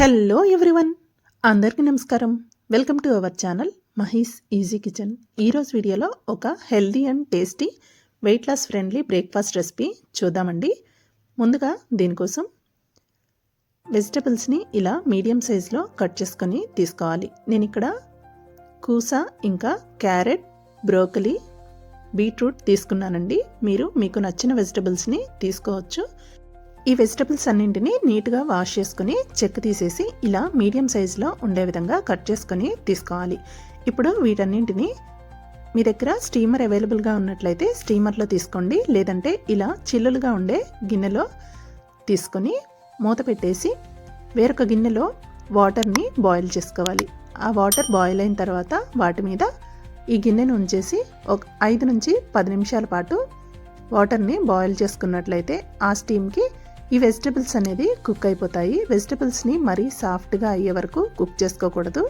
Hello everyone. అందరికీ నమస్కారం. Welcome to our channel Mahi's easy kitchen. ఈరోజు వీడియోలో ఒక healthy and tasty weight loss friendly breakfast recipe చూద్దామండి. ముందుగా దీనికోసం వెజిటబుల్స్ని ఇలా మీడియం సైజులో కట్ చేసుకొని తీసుకోవాలి. నేను ఇక్కడ కూస ఇంకా క్యారెట్ బ్రోకలీ బీట్రూట్ తీసుకున్నానండి. మీరు మీకు నచ్చిన వెజిటబుల్స్ని తీసుకోవచ్చు. ఈ వెజిటబుల్స్ అన్నింటినీ నీట్గా వాష్ చేసుకుని చెక్ తీసేసి ఇలా మీడియం సైజులో ఉండే విధంగా కట్ చేసుకొని తీసుకోవాలి. ఇప్పుడు వీటన్నింటినీ మీ దగ్గర స్టీమర్ అవైలబుల్గా ఉన్నట్లయితే స్టీమర్లో తీసుకోండి. లేదంటే ఇలా చిల్లులుగా ఉండే గిన్నెలో తీసుకొని మూత పెట్టేసి వేరొక గిన్నెలో వాటర్ని బాయిల్ చేసుకోవాలి. ఆ వాటర్ బాయిల్ అయిన తర్వాత వాటి మీద ఈ గిన్నెను ఉంచేసి ఒక ఐదు నుంచి పది నిమిషాల పాటు వాటర్ని బాయిల్ చేసుకున్నట్లయితే ఆ స్టీమ్కి ఈ వెజిటబుల్స్ అనేది కుక్ అయిపోతాయి. వెజిటబుల్స్ని మరీ సాఫ్ట్గా అయ్యే వరకు కుక్ చేసుకోకూడదు.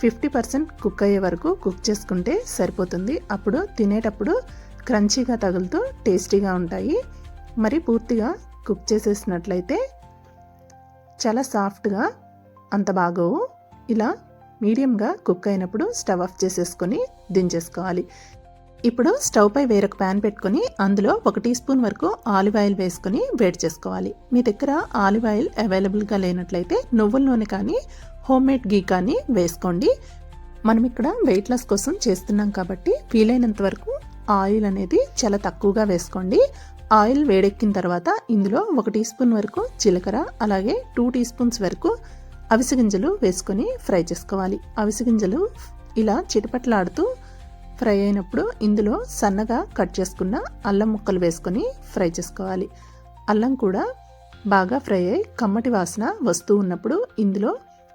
ఫిఫ్టీ పర్సెంట్ కుక్ అయ్యే వరకు కుక్ చేసుకుంటే సరిపోతుంది. అప్పుడు తినేటప్పుడు క్రంచీగా తగులుతూ టేస్టీగా ఉంటాయి. మరి పూర్తిగా కుక్ చేసేసినట్లయితే చాలా సాఫ్ట్గా అంత బాగోవు. ఇలా మీడియంగా కుక్ అయినప్పుడు స్టవ్ ఆఫ్ చేసేసుకొని దించేసుకోవాలి. ఇప్పుడు స్టవ్ పై వేరొక ప్యాన్ పెట్టుకుని అందులో ఒక టీ స్పూన్ వరకు ఆలివ్ ఆయిల్ వేసుకుని వేడి చేసుకోవాలి. మీ దగ్గర ఆలివ్ ఆయిల్ అవైలబుల్గా లేనట్లయితే నువ్వుల నూనె కానీ హోమ్ మేడ్ గీ కానీ వేసుకోండి. మనం ఇక్కడ వెయిట్ లాస్ కోసం చేస్తున్నాం కాబట్టి వీలైనంత వరకు ఆయిల్ అనేది చాలా తక్కువగా వేసుకోండి. ఆయిల్ వేడెక్కిన తర్వాత ఇందులో ఒక టీ స్పూన్ వరకు జీలకర్ర అలాగే టూ టీ స్పూన్స్ వరకు అవిసె గింజలు వేసుకొని ఫ్రై చేసుకోవాలి. అవిసె గింజలు ఇలా చిటపట్లాడుతూ ఫ్రై అయినప్పుడు ఇందులో సన్నగా కట్ చేసుకున్న అల్లం ముక్కలు వేసుకొని ఫ్రై చేసుకోవాలి. అల్లం కూడా బాగా ఫ్రై అయ్యి కమ్మటి వాసన వస్తూ ఉన్నప్పుడు ఇందులో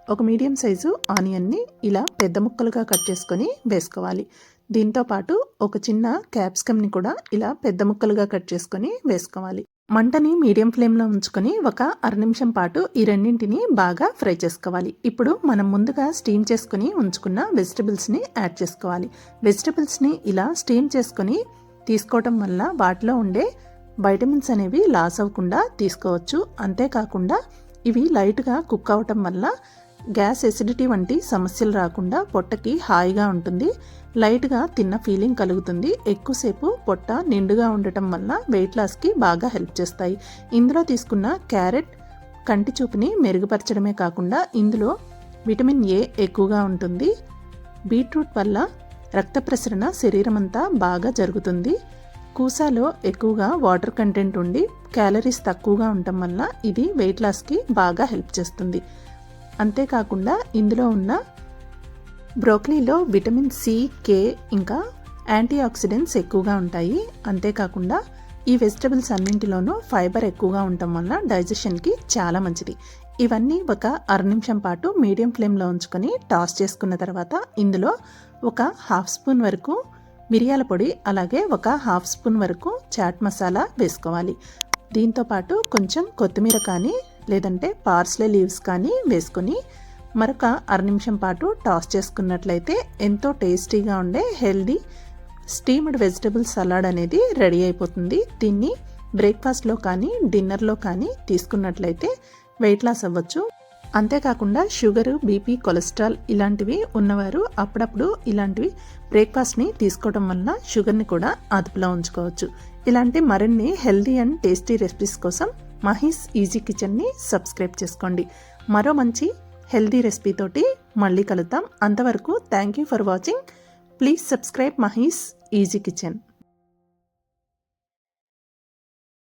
ఒక మీడియం సైజు ఆనియన్ని ఇలా పెద్ద ముక్కలుగా కట్ చేసుకొని వేసుకోవాలి. దీంతో పాటు ఒక చిన్న క్యాప్సికమ్ని కూడా ఇలా పెద్ద ముక్కలుగా కట్ చేసుకొని వేసుకోవాలి. మంటని మీడియం ఫ్లేమ్లో ఉంచుకొని ఒక అర నిమిషం పాటు ఈ రెండింటిని బాగా ఫ్రై చేసుకోవాలి. ఇప్పుడు మనం ముందుగా స్టీమ్ చేసుకుని ఉంచుకున్న వెజిటబుల్స్ని యాడ్ చేసుకోవాలి. వెజిటబుల్స్ని ఇలా స్టీమ్ చేసుకొని తీసుకోవటం వల్ల వాటిలో ఉండే వైటమిన్స్ అనేవి లాస్ అవ్వకుండా తీసుకోవచ్చు. అంతేకాకుండా ఇవి లైట్గా కుక్ అవటం వల్ల గ్యాస్ ఎసిడిటీ వంటి సమస్యలు రాకుండా పొట్టకి హాయిగా ఉంటుంది. లైట్గా తిన్న ఫీలింగ్ కలుగుతుంది. ఎక్కువసేపు పొట్ట నిండుగా ఉండటం వల్ల వెయిట్ లాస్కి బాగా హెల్ప్ చేస్తాయి. ఇందులో తీసుకున్న క్యారెట్ కంటి చూపుని మెరుగుపరచడమే కాకుండా ఇందులో విటమిన్ ఏ ఎక్కువగా ఉంటుంది. బీట్రూట్ వల్ల రక్త ప్రసరణ శరీరం అంతా బాగా జరుగుతుంది. కూసాలో ఎక్కువగా వాటర్ కంటెంట్ ఉండి క్యాలరీస్ తక్కువగా ఉండటం వల్ల ఇది వెయిట్ లాస్కి బాగా హెల్ప్ చేస్తుంది. అంతేకాకుండా ఇందులో ఉన్న బ్రోకలీలో విటమిన్ సి కే ఇంకా యాంటీ ఆక్సిడెంట్స్ ఎక్కువగా ఉంటాయి. అంతేకాకుండా ఈ వెజిటబుల్స్ అన్నింటిలోనూ ఫైబర్ ఎక్కువగా ఉండటం వల్ల డైజెషన్కి చాలా మంచిది. ఇవన్నీ ఒక అర నిమిషం పాటు మీడియం ఫ్లేమ్లో ఉంచుకొని టాస్ చేసుకున్న తర్వాత ఇందులో ఒక హాఫ్ స్పూన్ వరకు మిరియాల పొడి అలాగే ఒక హాఫ్ స్పూన్ వరకు చాట్ మసాలా వేసుకోవాలి. దీంతోపాటు కొంచెం కొత్తిమీర కానీ లేదంటే పార్స్లే లీవ్స్ కానీ వేసుకొని మరొక అర నిమిషం పాటు టాస్ చేసుకున్నట్లయితే ఎంతో టేస్టీగా ఉండే హెల్దీ స్టీమ్డ్ వెజిటబుల్ సలాడ్ అనేది రెడీ అయిపోతుంది. దీన్ని బ్రేక్ఫాస్ట్లో కానీ డిన్నర్లో కానీ తీసుకున్నట్లయితే వెయిట్ లాస్ అవ్వచ్చు. అంతేకాకుండా షుగరు బీపీ కొలెస్ట్రాల్ ఇలాంటివి ఉన్నవారు అప్పుడప్పుడు ఇలాంటివి బ్రేక్ఫాస్ట్ని తీసుకోవడం వల్ల షుగర్ని కూడా అదుపులో ఉంచుకోవచ్చు. ఇలాంటి మరిన్ని హెల్దీ అండ్ టేస్టీ రెసిపీస్ కోసం మహీస్ ఈజీ కిచెన్ని సబ్స్క్రైబ్ చేసుకోండి. మరో మంచి హెల్దీ రెసిపీతోటి మళ్ళీ కలుద్దాం. అంతవరకు thank you for watching. Please subscribe Mahi's easy kitchen.